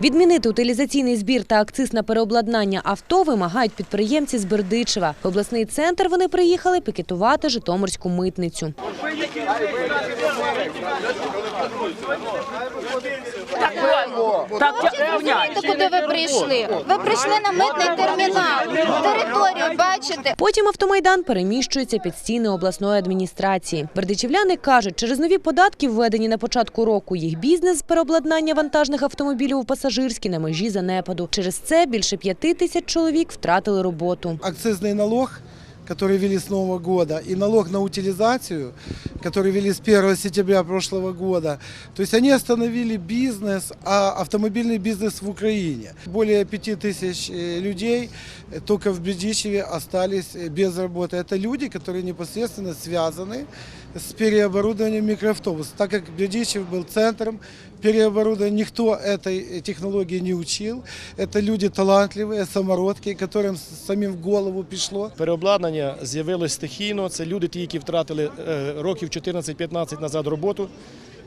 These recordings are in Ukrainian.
Відмінити утилізаційний збір та акциз на переобладнання авто вимагають підприємці з Бердичева. В обласний центр вони приїхали пікетувати Житомирську митницю. Знаєте, куди ви прийшли? Ви прийшли на митний термінал. Бачите. Потім автомайдан переміщується під стіни обласної адміністрації. Бердичівляни кажуть, через нові податки, введені на початку року, їх бізнес з переобладнання вантажних автомобілів у пасажирські на межі занепаду. Через це більше п'яти тисяч чоловік втратили роботу. Акцизний налог, который ввели з Нового года, і налог на утилизацию, который ввели с 1 сентября прошлого года. То есть они остановили бизнес, а автомобильный бизнес в Украине. Более 5 тысяч э, людей э, только в Бердичеве остались э, без работы. Это люди, которые непосредственно связаны с переоборудованием микроавтобусов. Так как Бердичев был центром переоборудования, никто этой э, технологии не учил. Это люди талантливые, самородки, которым с- самим в голову пришло. Переобладнання з'явилось стихійно. Це люди, ті, які втратили е, років 14-15 назад роботу.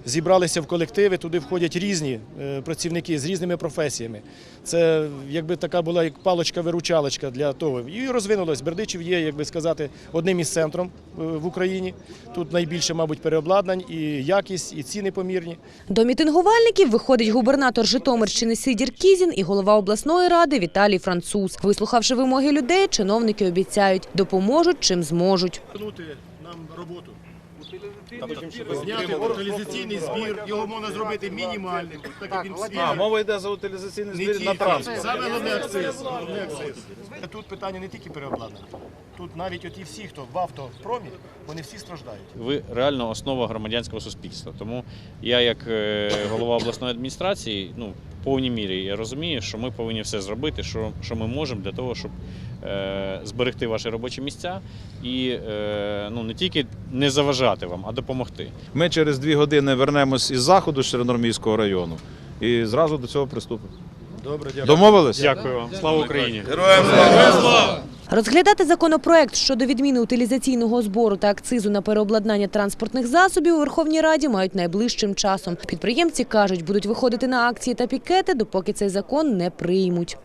Зібралися в колективи, туди входять різні е, працівники з різними професіями. Це якби така була як палочка-виручалочка для того. І розвинулось. Бердичів є, як би сказати, одним із центром е, в Україні. Тут найбільше, мабуть, переобладнань, і якість, і ціни помірні. До мітингувальників виходить губернатор Житомирщини Сидір Кізін і голова обласної ради Віталій Француз. Вислухавши вимоги людей, чиновники обіцяють, допоможуть чим зможуть. Нам роботу. Зняти утилізаційний збір, його можна зробити мінімальним, так як він. А, мова йде за утилізаційний збір на транспорт. Саме головне акциз. головне акциз. Тут питання не тільки переобладнання. Тут навіть оті всі, хто в автопромі, вони всі страждають. ви реально основа громадянського суспільства. Тому я, як е, голова обласної адміністрації, ну в повній мірі я розумію, що ми повинні все зробити, що, що ми можемо для того, щоб е, зберегти ваші робочі місця і е, ну не тільки не заважати вам, а допомогти. Ми через дві години вернемось із заходу з Чорноморського району і зразу до цього приступимо. Добре, дякую. Домовились? Дякую вам. Слава Україні! Розглядати законопроект щодо відміни утилізаційного збору та акцизу на переобладнання транспортних засобів у Верховній Раді мають найближчим часом. Підприємці кажуть, будуть виходити на акції та пікети, допоки цей закон не приймуть.